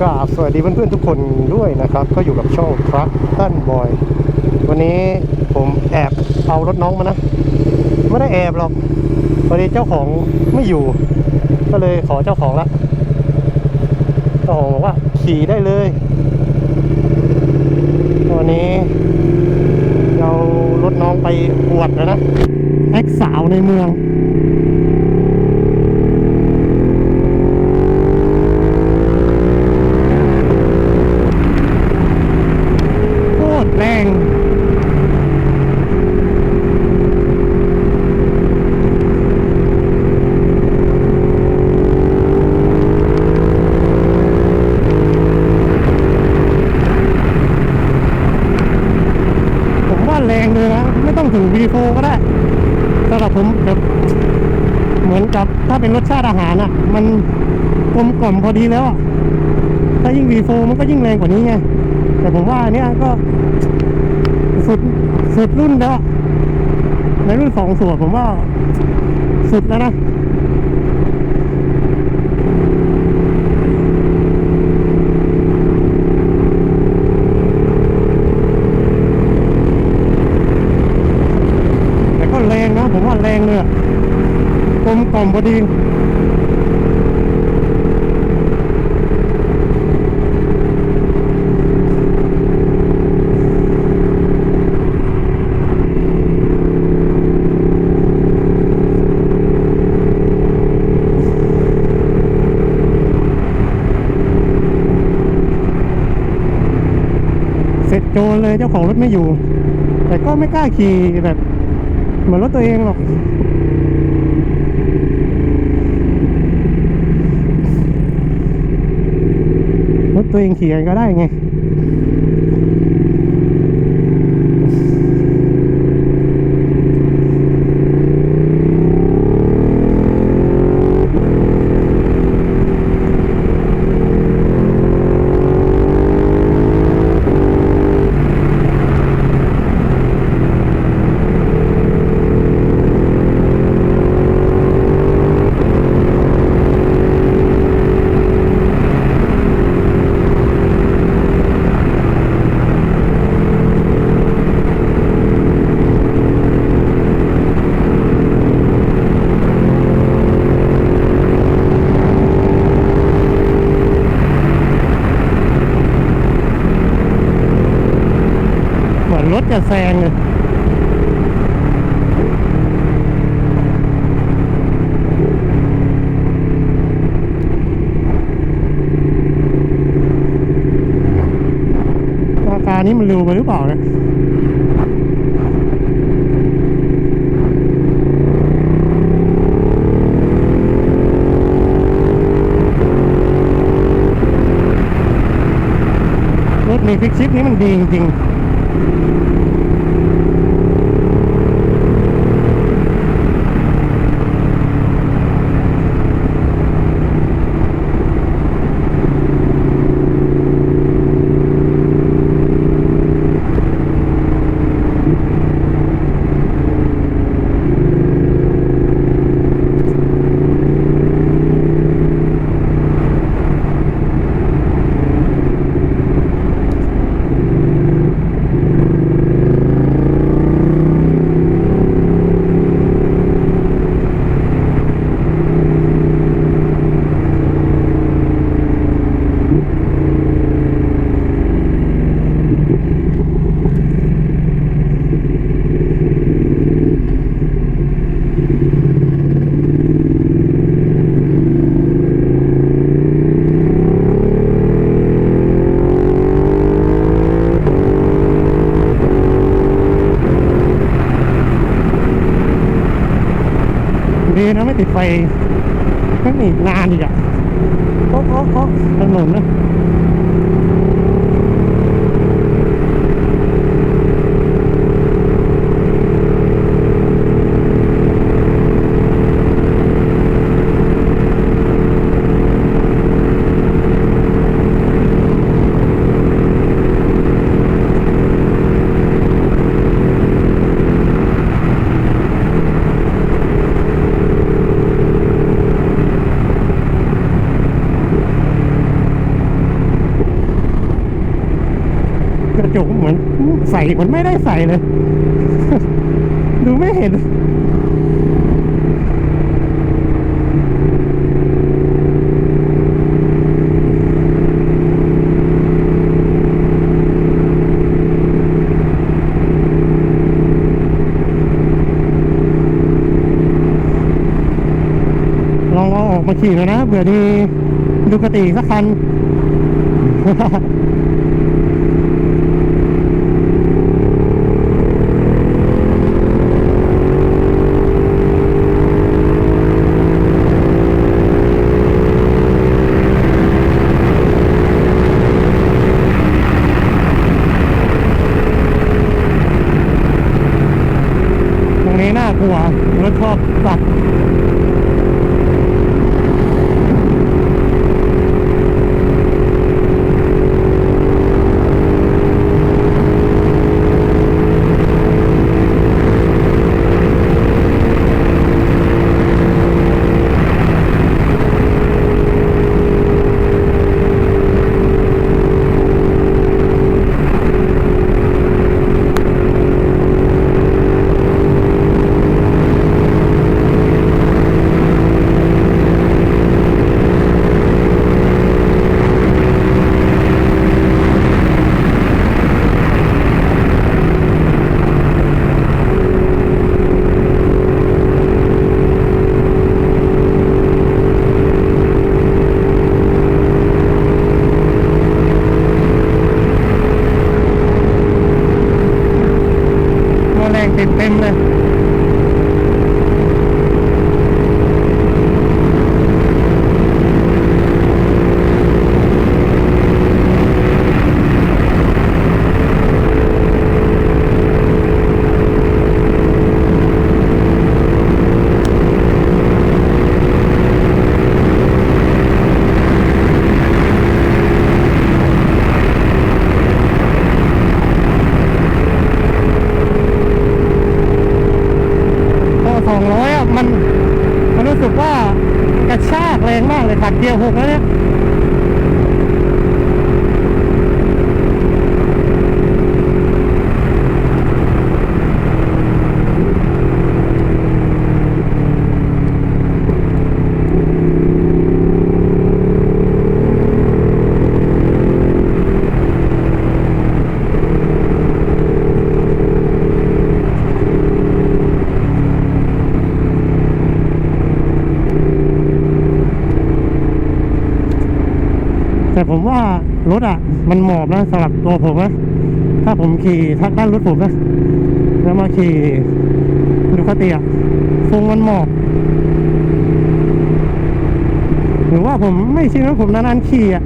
กราบสวัสดีเพื่อนๆทุกคนด้วยนะครับ ก็อยู่กับช่องทรัคตันบอย วันนี้ผมแอบเอารถน้องมานะ ไม่ได้แอบหรอกพอดีเจ้าของไม่อยู่ ก็เลยขอเจ้าของละเจ้าของบอกว่าขี่ได้เลยวันนี้เรารถน้องไปอวดแล้วนะแอคสาวในเมือง โคตรแรง ผมว่าแรงเลยนะ ไม่ ต้องถึง V4 ก็ได้สำหรับผมแบบเหมือนกับถ้าเป็นรสชาติอาหารอะ มันกลมกล่อมพอดีแล้ว ถ้ายิ่ง V4 มันก็ยิ่งแรงกว่านี้ไง แต่ผมว่าเนี้ยก็สุดสุดรุ่นแล้วในรุ่นสองส่วนผมว่าสุดแล้วนะ แต่ก็แรงนะ ผมว่าแรงเลยอะกลมกล่อม พอดีเสร็จโจรเลยเจ้าของรถไม่อยู่ แต่ก็ไม่กล้าขี่แบบเหมือนรถตัวเองหรอก รถ ตัวเองขี่กันก็ได้ไง จะแซงเลยอาการนี้มันเร็วไปหรือเปล่าเนี่ยรถมีฟิกชิปนี้มันดีจริงๆ ดีนะไม่ติดไฟไม่อีกนานอีกอะโอ๊ะโอ๊ะโอ๊ะถนนนะระ ใส่มือนไม่ได้ใส่เลย ดูไม่เห็นลองเอาออกมาขี่หน่อยนะเผื่อมีดูกติสักคัน แต่ผมว่ารถอะ มันหมอบนะสำหรับตัวผมนะถ้าผมขี่ทักด้านรถผมนะแล้วมาขี่ดูคติอะทรงมันหมอบหรือว่าผมไม่ชินว่าผมนานๆขี่อะ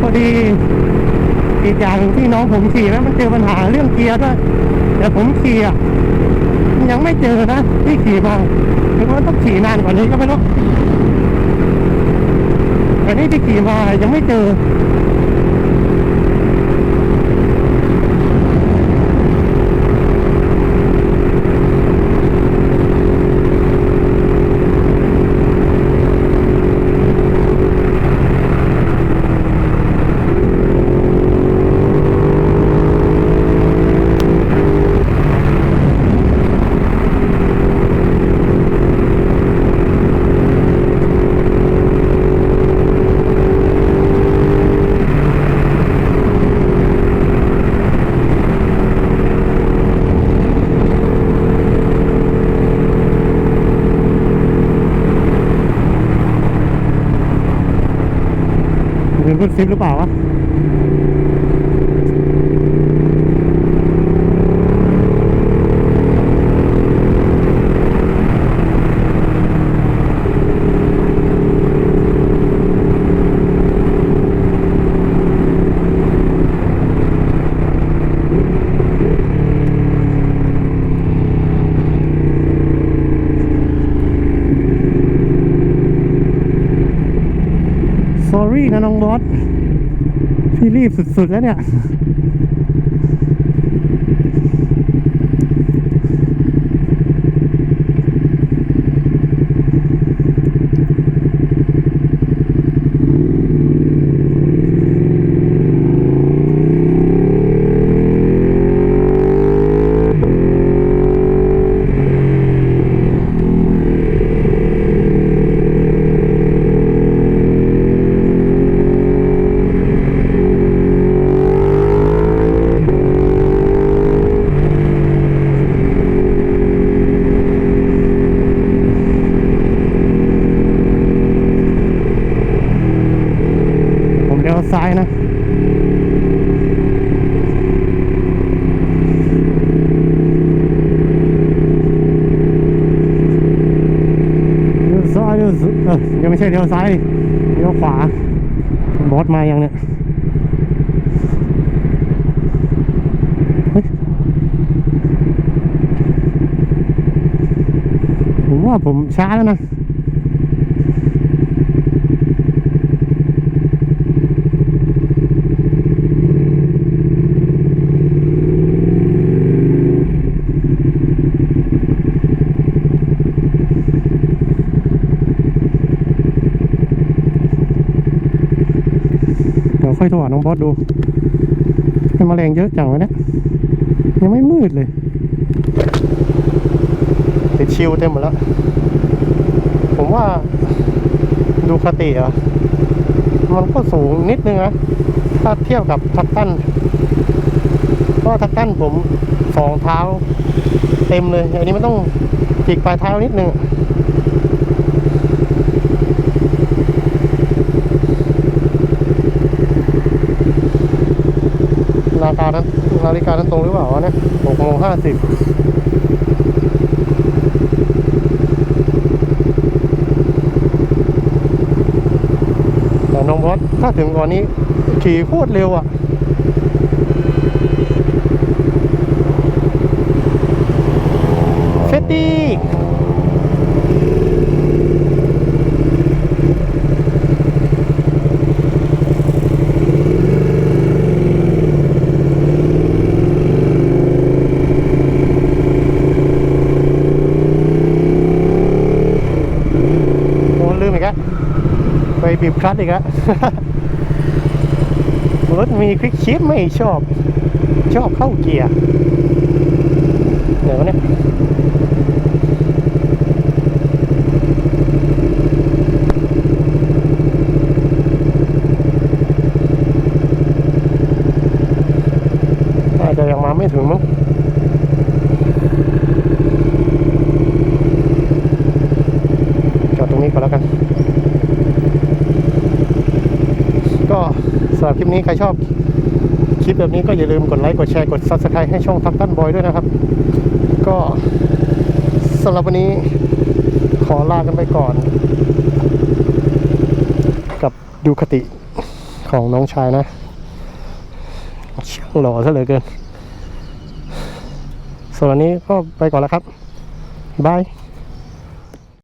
พอดี อย่างที่น้องผมขี่แล้วมันเจอปัญหาเรื่องเกียร์ด้วยแต่ผมขี่อะยังไม่เจอนะที่ขี่มาหรือว่าต้องขี่นานกว่านี้ก็ไม่รู้แต่นี่ที่ขี่มายังไม่เจอ คุณซิปหรือเปล่าวะี่นะน้องบอส พี่รีบสุดๆแล้วเนี่ย ผมเลี้ยวซ้ายนะ เลี้ยวซ้ายเลี้ยวซ้า ยังไม่ใช่เลี้ยวซ้ายเลี้ยวขวาบอสมายังเนี่ยเฮ้ยผมว่าผมช้าแล้วนะ ค่อยโทรหาน้องบอสดูเป็นแมลงเยอะจังวะเนี่ยยังไม่มืดเลย ติดชิวเต็มหมดแล้ว ผมว่าดูคติอะ มันก็สูงนิดนึงนะ ถ้าเทียบกับทักตันเพราะทักตันผมสองเท้าเต็มเลย อันนี้มันต้องจิกปลายเท้านิดนึง นาฬิกานั้นนาฬิกานั้นตรงหรือเปล่าเนี่ยหกโมงห้าสิบแต่น้องบอสถ้าถึงก่อนนี้ขี่โคตรเร็วอะ เฟตตี้โดนลืมอีกแล้วไป บีบคลัตช์อีกแล้วรถมีคลิกชิปไม่ชอบ ชอบเข้าเกียร์เดี๋ยวเนี่ยน่าจะยังมาไม่ถึงมั้งจอดตรงนี้ก่อนแล้วกัน ก็ สำหรับคลิปนี้ใครชอบคลิปแบบนี้ก็อย่าลืมกดไลค์กดแชร์กด Subscribe ให้ช่องทับตันบอยด้วยนะครับ ก็สำหรับวันนี้ขอลากันไปก่อน กับดูคติของน้องชายนะช่างหล่อซะเหลือเกินส่วนวันนี้ก็ไปก่อนแล้วครับบาย